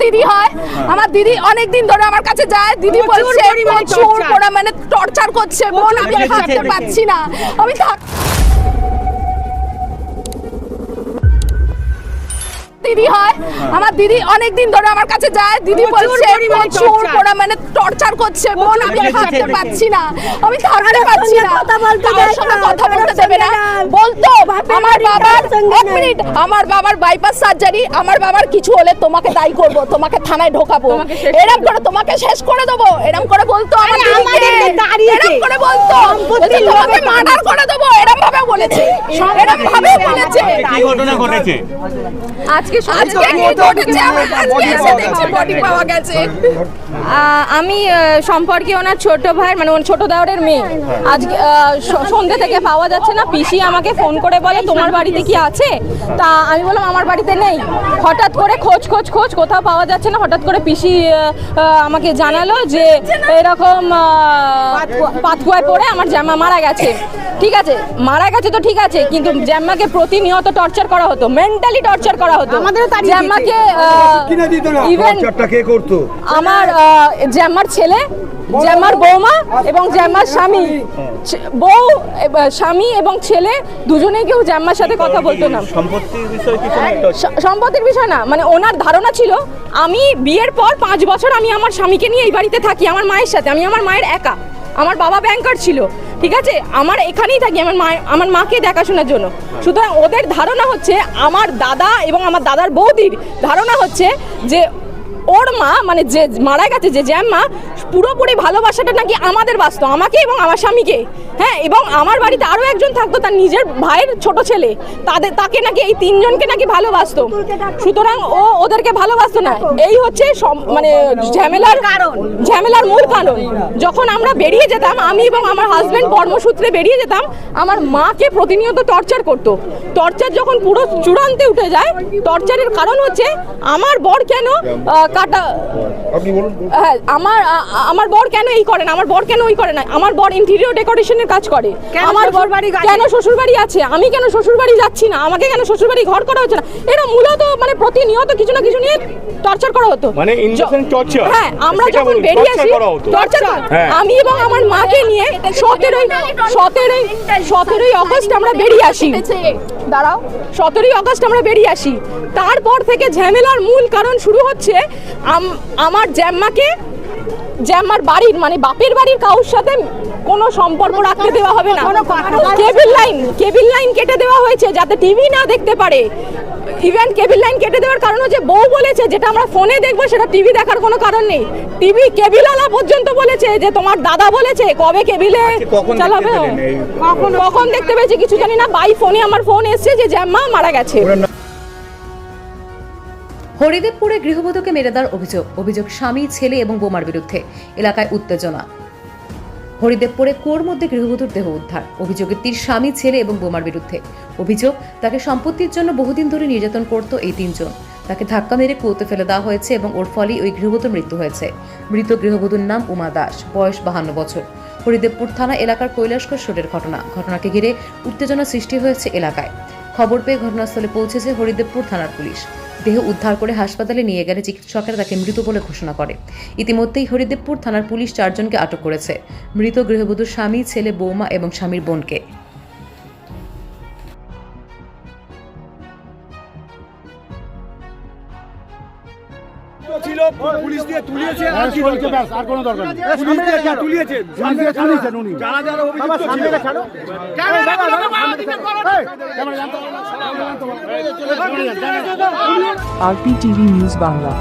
দিদি হয়। আমার দিদি অনেক দিন ধরে আমার কাছে যায়। দিদি বলছে প্রচুর পড়া মানে টর্চার করছে। বোন আমি থাকতে পারছি না। আমি থাক দিদি হয়। আমার দিদি অনেক দিন ধরে আমার কাছে যায়। দিদি বলছে পরিমাণে প্রচুর torture। পরিমাণে টর্চার করছে। বোন আমি থাকতে পারছি না। আমি থাকতে পারছি না। কথা বলতে দেয় সঙ্গে কথা বলতে দেবে না। বলতো আমার বাবার এক মিনিট আমার বাবার বাইপাস সার্জারি আমার বাবার কিছু হলে তোমাকে দায়ী করব তোমাকে থানায় ঢোকাবো। এরকম করে তোমাকে শেষ করে দেবো। এরকম করে বলতো আমার দিদিকে। এরকম করে বলতো তোমাকে মার্ডার করে দেবো। এরকম ভাবে বলেছে এরকম ভাবে বলেছে। কি ঘটনা ঘটেছে? আজকে আজকে কি ঘটেছে আমরা আজকে এসে দেখছি বডি পাওয়া গেছে। আমি সম্পর্কে ওনার ছোট ভাই মানে ওর ছোট দেওরের মেয়ে। আজকে সন্ধ্যে থেকে পাওয়া যাচ্ছে না। পিসি আমাকে ফোন করে বলে তোমার বাড়িতে কি আছে? তা আমি বললাম আমার বাড়িতে নেই। হঠাৎ করে খোঁজ খোঁজ খোঁজ কোথাও পাওয়া যাচ্ছে না। হঠাৎ করে পিসি আমাকে জানালো যে এরকম পাতকুয়ায় পড়ে আমার জামা মারা গেছে। ঠিক আছে মারা গেছে তো ঠিক আছে কিন্তু জ্যাম্মাকে প্রতিনিয়ত টর্চার করা হতো মেন্টালি টর্চার করা হতো। জ্যাম্মাকে ইভেন করতো? আমার জ্যাম্মার ছেলে জ্যাম্মার বৌমা এবং জ্যাম্মার স্বামী। বউ স্বামী এবং ছেলে দুজনেই কেউ জ্যাম্মার সাথে কথা বলতো না। সম্পত্তির বিষয় না মানে ওনার ধারণা ছিল আমি বিয়ের পর পাঁচ বছর আমি আমার স্বামীকে নিয়ে এই বাড়িতে থাকি আমার মায়ের সাথে আমি আমার মায়ের একা। আমার বাবা ব্যাংকার ছিল ঠিক আছে? আমার এখানেই থাকি, আমার মা আমার মাকে দেখাশোনার জন্য। সুতরাং ওদের ধারণা হচ্ছে, আমার দাদা এবং আমার দাদার বৌদির ধারণা হচ্ছে যে ওর মা মানে যে মারা গেছে যে জ্যাম্মা পুরোপুরি ভালোবাসাটা নাকি আমাদের বাঁচত আমাকে এবং আমার স্বামীকে। হ্যাঁ এবং আমার বাড়িতে আরও একজন থাকতো তার নিজের ভাইয়ের ছোট ছেলে। তাদের তাকে নাকি এই তিনজনকে নাকি ভালোবাসতো। সুতরাং ও ওদেরকে ভালোবাসতো না। এই হচ্ছে মানে ঝামেলার কারণ। ঝামেলার মূল কারণ। যখন আমরা বেরিয়ে যেতাম আমি এবং আমার হাজব্যান্ড কর্মসূত্রে বেরিয়ে যেতাম আমার মাকে প্রতিনিয়ত টর্চার করতো। টর্চার যখন পুরো চূড়ান্তে উঠে যায় টর্চারের কারণ হচ্ছে আমার বর কেন কাটা হ্যাঁ আমার আমার বর কেন এই করে না? আমার বর কেন ওই করে না? আমার বর ইন্টেরিয়র ডেকোরেশনের কাজ করে। আমার বর গাড়ি- কেন শ্বশুর বাড়ি আছে? আমি কেন শ্বশুর বাড়ি যাচ্ছি না? আমাকে কেন শ্বশুর বাড়ি ঘর করা হচ্ছে না? এরা মূলত মানে প্রতিনিয়ত কিছু না কিছু নিয়ে টর্চার করা হতো। মানে torture? হ্যাঁ আমরা যখন বেরিয়ে আসি টর্চার হ্যাঁ। আমি এবং আমার মাকে নিয়ে সতেরোই সতেরোই সতেরোই অগস্ট আমরা বেরিয়ে আসি। দাঁড়াও, সতেরোই অগস্ট আমরা বেরিয়ে আসি। তারপর থেকে ঝামেলার মূল কারণ শুরু হচ্ছে আম- আমার জ্যাম্মাকে জ্যাম্মার বাড়ির মানে বাপের বাড়ির কারোর সাথে কোনো সম্পর্ক রাখতে দেওয়া হবে না। কেবিল লাইন কেবিল লাইন কেটে দেওয়া হয়েছে যাতে টিভি না দেখতে পারে। ইভেন কেবিল লাইন কেটে দেওয়ার কারণ হচ্ছে বউ বলেছে যেটা আমরা ফোনে দেখব সেটা টিভি দেখার কোনো কারণ নেই। টিভি কেবিলওয়ালা পর্যন্ত বলেছে যে তোমার দাদা বলেছে কবে কেবিলে আচ্ছা, চালাবে? কখন কখন দেখতে পেয়েছি কিছু জানি না। বাই ফোনে আমার ফোন এসছে যে জ্যাম্মা মারা গেছে। হরিদেবপুরে গৃহবধূকে মেরে দেওয়ার অভিযোগ। অভিযোগ স্বামী, ছেলে এবং বোমার বিরুদ্ধে। এলাকায় উত্তেজনা। হরিদেবপুরে কোর মধ্যে গৃহবধূর দেহ উদ্ধার। অভিযোগের তীর স্বামী, ছেলে এবং বোমার বিরুদ্ধে। অভিযোগ, তাকে সম্পত্তির জন্য বহুদিন ধরে নির্যাতন করত এই তিনজন। তাকে ধাক্কা মেরে কুয়োতে ফেলে দেওয়া হয়েছে এবং ওর ফলেই ওই গৃহবধূর মৃত্যু হয়েছে। মৃত গৃহবধূর নাম উমা দাস, বয়স বাহান্ন বছর। হরিদেবপুর থানা এলাকার কৈলাসকর শোটের ঘটনা। ঘটনাকে ঘিরে উত্তেজনা সৃষ্টি হয়েছে এলাকায়। খবর পেয়ে ঘটনাস্থলে পৌঁছেছে হরিদেবপুর থানার পুলিশ। দেহ উদ্ধার করে হাসপাতালে নিয়ে গেলে চিকিৎসকেরা তাকে মৃত বলে ঘোষণা করে। ইতিমধ্যেই হরিদেবপুর থানার পুলিশ চারজনকে আটক করেছে। মৃত গৃহবধূর স্বামী, ছেলে, বৌমা এবং স্বামীর বোনকে। ছিল পুলিশ দিয়ে তুলিয়েছে আর কি দরকার? আর কোনো দরকার নেই। পুলিশ দিয়ে যা তুলিয়েছে পুলিশ দিয়ে তুলিয়েছেন উনি। যারা যারা অভিযুক্ত ছিল। RPTV news Bangla.